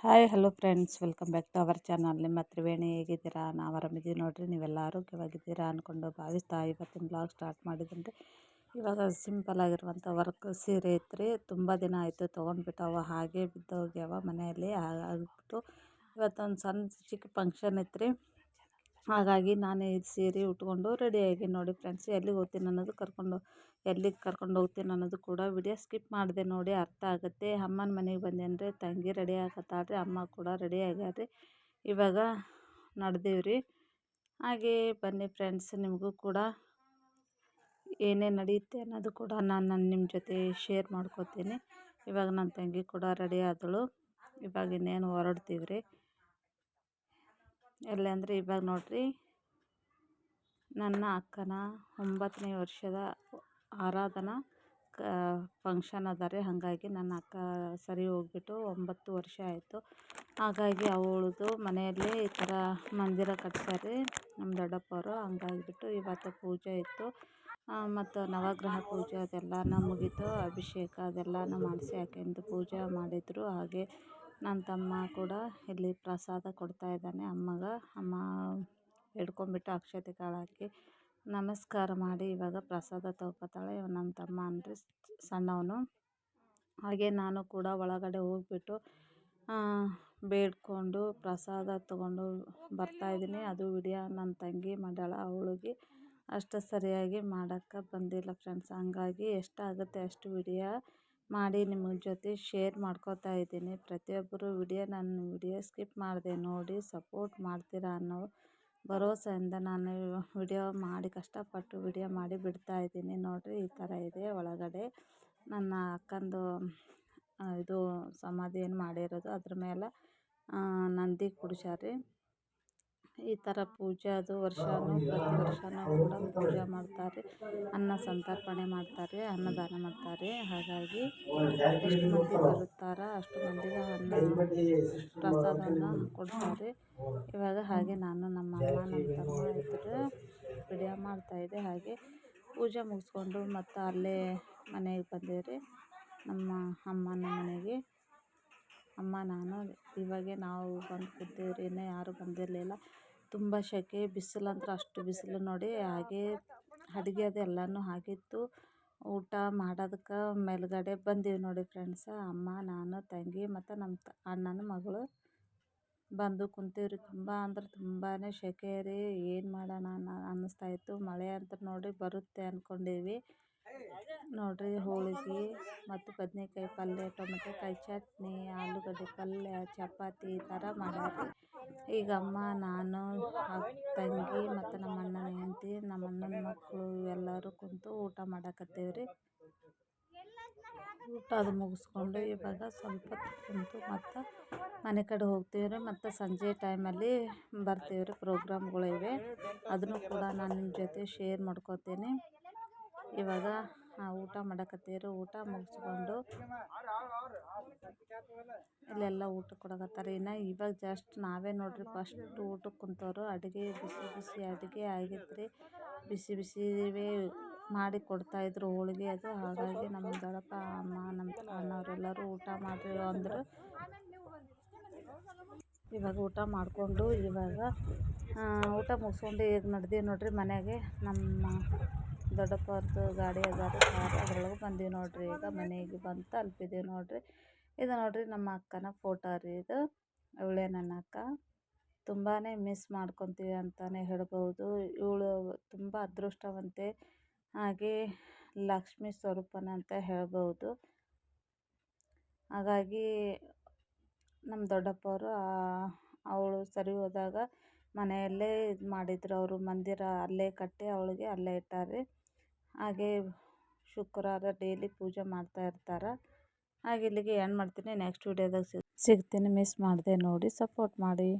Hi, hello friends. Welcome back to our channel. ನಿಮ್ಮ ತ್ರಿವೇಣಿ ಹೇಗಿದ್ದೀರಾ? ನಾವು ಆರಾಮಿದ್ದೀವಿ ನೋಡಿರಿ. ನೀವೆಲ್ಲ ಆರೋಗ್ಯವಾಗಿದ್ದೀರಾ ಅಂದ್ಕೊಂಡು ಭಾವಿಸ್ತಾ ಇವತ್ತಿನ ಬ್ಲಾಗ್ ಸ್ಟಾರ್ಟ್ ಮಾಡಿದ್ದೀನಿ ಇವಾಗ ಸಿಂಪಲ್ ಆಗಿರುವಂಥ ವರ್ಕ್ ಸೀರೆ ಐತ್ರಿ ತುಂಬ ದಿನ ಆಯಿತು ತೊಗೊಂಡ್ಬಿಟ್ಟವ. ಹಾಗೆ ಬಿದ್ದೋಗ್ಯಾವ ಮನೆಯಲ್ಲಿ. ಆಗಿಬಿಟ್ಟು ಇವತ್ತೊಂದು ಸಣ್ಣ ಚಿಕ್ಕ ಫಂಕ್ಷನ್ ಇತ್ತು ರೀ ಹಾಗಾಗಿ ನಾನು ಇದು ಸೀರೆ ಉಟ್ಕೊಂಡು ರೆಡಿಯಾಗಿ ನೋಡಿ ಫ್ರೆಂಡ್ಸ್ ಎಲ್ಲಿಗೆ ಹೋಗ್ತೀನಿ ಅನ್ನೋದು ಕರ್ಕೊಂಡು ಎಲ್ಲಿಗೆ ಕರ್ಕೊಂಡು ಹೋಗ್ತೀನಿ ಅನ್ನೋದು ಕೂಡ ವಿಡಿಯೋ ಸ್ಕಿಪ್ ಮಾಡಿದೆ ನೋಡಿ ಅರ್ಥ ಆಗುತ್ತೆ. ಅಮ್ಮನ ಮನೆಗೆ ಬಂದೇನ್ರಿ? ತಂಗಿ ರೆಡಿ ಆಗತ್ತಾಳ್ರಿ? ಅಮ್ಮ ಕೂಡ ರೆಡಿ ಆಗ್ಯಾರ ಇವಾಗ ನಡೆದೀವ್ರಿ. ಹಾಗೆ ಬನ್ನಿ ಫ್ರೆಂಡ್ಸ್ ನಿಮಗೂ ಕೂಡ ಏನೇನು ನಡೆಯುತ್ತೆ ಅನ್ನೋದು ಕೂಡ ನಾನು ನಾನು ನಿಮ್ಮ ಜೊತೆ ಶೇರ್ ಮಾಡ್ಕೋತೀನಿ. ಇವಾಗ ನನ್ನ ತಂಗಿ ಕೂಡ ರೆಡಿ ಆದಳು. ಇವಾಗ ಇನ್ನೇನು ಹೊರಡ್ತೀವಿ ರೀ ಎಲ್ಲಿ ಅಂದರೆ ಇವಾಗ ನೋಡಿರಿ, ನನ್ನ ಅಕ್ಕನ ಒಂಬತ್ತನೇ ವರ್ಷದ ಆರಾಧನಾ ಕ ಫಂಕ್ಷನ್ ಅದ ರೀ ಹಾಗಾಗಿ ನನ್ನ ಅಕ್ಕ ಸರಿ ಹೋಗ್ಬಿಟ್ಟು ಒಂಬತ್ತು ವರ್ಷ ಆಯಿತು. ಹಾಗಾಗಿ ಅವಳದು ಮನೆಯಲ್ಲೇ ಈ ಥರ ಮಂದಿರ ಕಟ್ಸ್ಯಾರ ನಮ್ಮ ದೊಡ್ಡಪ್ಪವರು. ಹಂಗಾಗ್ಬಿಟ್ಟು ಇವತ್ತು ಪೂಜೆ ಇತ್ತು. ಮತ್ತು ನವಗ್ರಹ ಪೂಜೆ ಅದೆಲ್ಲ ಮುಗೀತು. ಅಭಿಷೇಕ ಅದೆಲ್ಲನೂ ಮಾಡಿಸಿ ಆಕೆಂದು ಪೂಜೆ ಮಾಡಿದರು. ಹಾಗೆ ನನ್ನ ತಮ್ಮ ಕೂಡ ಇಲ್ಲಿ ಪ್ರಸಾದ ಕೊಡ್ತಾ ಇದ್ದಾನೆ. ಅಮ್ಮಗೆ, ಅಮ್ಮ ಹಿಡ್ಕೊಂಬಿಟ್ಟು ಅಕ್ಷತೆ ಕಾಳು ಹಾಕಿ ನಮಸ್ಕಾರ ಮಾಡಿ ಇವಾಗ ಪ್ರಸಾದ ತೊಗೊತಾಳೆ ನಮ್ಮ ತಮ್ಮ ಅಂದರೆ ಸಣ್ಣವನು. ಹಾಗೆ ನಾನು ಕೂಡ ಒಳಗಡೆ ಹೋಗ್ಬಿಟ್ಟು ಬೇಡ್ಕೊಂಡು ಪ್ರಸಾದ ತಗೊಂಡು ಬರ್ತಾ ಇದ್ದೀನಿ. ಅದು ವಿಡಿಯೋ ನನ್ನ ತಂಗಿ ಮಾಡ್ಯಾಳ ಅವಳಿಗೆ ಅಷ್ಟು ಸರಿಯಾಗಿ ಮಾಡೋಕ್ಕೆ ಬಂದಿಲ್ಲ ಫ್ರೆಂಡ್ಸ್. ಹಂಗಾಗಿ ಎಷ್ಟಾಗುತ್ತೆ ಅಷ್ಟು ವಿಡಿಯೋ ಮಾಡಿ ನಿಮ್ಮ ಜೊತೆ ಶೇರ್ ಮಾಡ್ಕೋತಾ ಇದ್ದೀನಿ. ಪ್ರತಿಯೊಬ್ಬರು ವಿಡಿಯೋ ನನ್ನ ವಿಡಿಯೋ ಸ್ಕಿಪ್ ಮಾಡಿದೆ ನೋಡಿ ಸಪೋರ್ಟ್ ಮಾಡ್ತೀರಾ ಅನ್ನೋ ಭರವಸೆಯಿಂದ ನಾನು ವಿಡಿಯೋ ಮಾಡಿ ಕಷ್ಟಪಟ್ಟು ವಿಡಿಯೋ ಮಾಡಿ ಬಿಡ್ತಾ ಇದ್ದೀನಿ. ನೋಡಿರಿ, ಈ ಥರ ಇದೆ. ಒಳಗಡೆ ನನ್ನ ಅಕ್ಕಂದು ಇದು ಸಮಾಧಿ ಏನು ಮಾಡಿರೋದು ಅದ್ರ ಮೇಲೆ ನಂದಿ ಕುಡ್ಸ್ಯಾರ ಈ ಥರ ಪೂಜೆ ಅದು ವರ್ಷವೂ ಪ್ರತಿ ವರ್ಷವೂ ಕೂಡ ಪೂಜೆ ಮಾಡ್ತಾರೆ. ಅನ್ನ ಸಂತರ್ಪಣೆ ಮಾಡ್ತಾರೆ, ಅನ್ನದಾನ ಮಾಡ್ತಾರೆ. ಹಾಗಾಗಿ ಎಷ್ಟು ಮಂದಿ ಬರುತ್ತಾರೋ ಅಷ್ಟು ಮಂದಿಗೆ ಅನ್ನ ಪ್ರಸಾದವನ್ನು ಕೊಡ್ತಾರೆ. ಇವಾಗ ಹಾಗೆ ನಾನು ನಮ್ಮ ಅಮ್ಮ ನಮ್ಮ ತಮ್ಮ ಇದ್ದರು ವಿಡಿಯೋ ಮಾಡ್ತಾಯಿದ್ದೆ ಹಾಗೆ ಪೂಜೆ ಮುಗಿಸ್ಕೊಂಡು ಮತ್ತು ಅಲ್ಲೇ ಮನೆಗೆ ಬಂದೇವ್ರಿ. ನಮ್ಮ ಅಮ್ಮನ ಮನೆಗೆ. ಅಮ್ಮ, ನಾನು ಇವಾಗೆ ನಾವು ಬಂದು ಕೂತೀವ್ರಿ, ಇನ್ನೂ ಯಾರೂ ಬಂದಿರಲಿಲ್ಲ. ತುಂಬ ಸೆಕೆ ಬಿಸಿಲಂತೂ ಅಷ್ಟು ಬಿಸಿಲು ನೋಡಿ ಹಾಗೆ ಅಡುಗೆ ಅದೆಲ್ಲನೂ ಆಗಿತ್ತು. ಊಟ ಮಾಡೋದಕ್ಕೆ ಮೇಲುಗಡೆ ಬಂದೀವಿ ನೋಡಿ ಫ್ರೆಂಡ್ಸ ಅಮ್ಮ, ನಾನು, ತಂಗಿ ಮತ್ತು ನಮ್ಮ ತ, ಅಣ್ಣನ ಮಗಳು. ಬಂದು ಕುಂತೀವ್ರಿ ತುಂಬ ಅಂದ್ರೆ ತುಂಬಾ ಸೆಕೆ ರೀ, ಏನು ಮಾಡೋಣ ಅನ್ನಿಸ್ತಾಯಿತ್ತು ಮಳೆ ಅಂತ ನೋಡಿ ಬರುತ್ತೆ ಅಂದ್ಕೊಂಡೀವಿ ನೋಡಿರಿ ಹೋಳಿಗೆ ಮತ್ತು ಬದನೇಕಾಯಿ ಪಲ್ಯ ಟೊಮೆಟೊಕಾಯಿ ಚಟ್ನಿ, ಆಲೂಗಡ್ಡೆ ಪಲ್ಯ, ಚಪಾತಿ ಈ ಥರ ಮಾಡ್ಯಾರ ಈಗ ಅಮ್ಮ, ನಾನು ತಂಗಿ ಮತ್ತು ನಮ್ಮ ಅಣ್ಣನ ಹೆಂಡ್ತಿ, ನಮ್ಮ ಅಣ್ಣನ ಮಕ್ಕಳು ಎಲ್ಲರೂ ಕುಂತು ಊಟ ಮಾಡಕತ್ತೇವೆ ರೀ. ಊಟ ಅದು ಮುಗಿಸ್ಕೊಂಡು ಇವಾಗ ಸ್ವಲ್ಪ ಕುಂತು ಮತ್ತು ಮನೆ ಕಡೆ ಹೋಗ್ತೀವಿ ರೀ. ಮತ್ತು ಸಂಜೆ ಟೈಮಲ್ಲಿ ಬರ್ತೀವಿ ರೀ. ಪ್ರೋಗ್ರಾಮ್ಗಳಿವೆ ಅದನ್ನು ಕೂಡ ನಾನು ನಿಮ್ಮ ಜೊತೆ ಶೇರ್ ಮಾಡ್ಕೋತೀನಿ. ಇವಾಗ ಊಟ ಮಾಡಕತ್ತೀವಿ ಊಟ ಮುಗಿಸ್ಕೊಂಡು ಇಲ್ಲೆಲ್ಲ ಊಟ ಕೊಡಕತ್ತಾರ. ಇನ್ನು ಇವಾಗ ಜಸ್ಟ್ ನಾವೇ ನೋಡಿರಿ ಫಸ್ಟ್ ಊಟಕ್ಕೆ ಕುಂತವರು. ಅಡುಗೆ ಬಿಸಿ ಬಿಸಿ ಅಡುಗೆ ಆಗಿತ್ತು ಬಿಸಿ ಬಿಸಿವೇ ಮಾಡಿ ಕೊಡ್ತಾಯಿದ್ರು ಹೋಳಿಗೆ ಅದು. ಹಾಗಾಗಿ ನಮ್ಮ ದೊಡ್ಡಪ್ಪ, ಅಮ್ಮ, ನಮ್ಮ ಅಣ್ಣವರೆಲ್ಲರೂ ಊಟ ಮಾಡಿ ಅಂದರು. ಇವಾಗ ಊಟ ಮಾಡಿಕೊಂಡು ಇವಾಗ ಊಟ ಮುಗಿಸ್ಕೊಂಡು ಈಗ ನಡೆದೀವಿ ನೋಡಿರಿ ಮನೆಗೆ ನಮ್ಮ ದೊಡ್ಡಪ್ಪವ್ರದ್ದು ಗಾಡಿ ಅದಾರ ಕಾರ್ ಅದ್ರೊಳಗೆ ಬಂದೀವಿ ನೋಡಿರಿ. ಈಗ ಮನೆಗೆ ಬಂದು ತಲುಪಿದ್ದೀವಿ ನೋಡಿರಿ. ಇದು ನೋಡಿರಿ ನಮ್ಮ ಅಕ್ಕನ ಫೋಟೋ ರೀ ಇದು. ಇವಳೇ ನನ್ನ ಅಕ್ಕ. ತುಂಬಾ ಮಿಸ್ ಮಾಡ್ಕೊತೀವಿ ಅಂತಲೇ ಹೇಳ್ಬೋದು ಇವಳು ತುಂಬ ಅದೃಷ್ಟವಂತೆ. ಹಾಗೆ ಲಕ್ಷ್ಮಿ ಸ್ವರೂಪನ ಅಂತ ಹೇಳ್ಬೋದು ಹಾಗಾಗಿ ನಮ್ಮ ದೊಡ್ಡಪ್ಪವರು ಅವಳು ಸರಿ ಹೋದಾಗ ಮನೆಯಲ್ಲೇ ಇದು ಮಾಡಿದ್ರು. ಅವರು ಮಂದಿರ ಅಲ್ಲೇ ಕಟ್ಟಿ ಅವಳಿಗೆ ಅಲ್ಲೇ ಇಟ್ಟಾರೆ. ಹಾಗೆ ಶುಕ್ರವಾರ ಡೈಲಿ ಪೂಜೆ ಮಾಡ್ತಾ ಇರ್ತಾರೆ. ಹಾಗೆ ಇಲ್ಲಿಗೆ ಎಂಡ್ ಮಾಡ್ತೀನಿ. ನೆಕ್ಸ್ಟ್ ವೀಡಿಯೋದಾಗ ಸಿಗ್ತೀನಿ. ಮಿಸ್ ಮಾಡದೆ ನೋಡಿ. ಸಪೋರ್ಟ್ ಮಾಡಿ.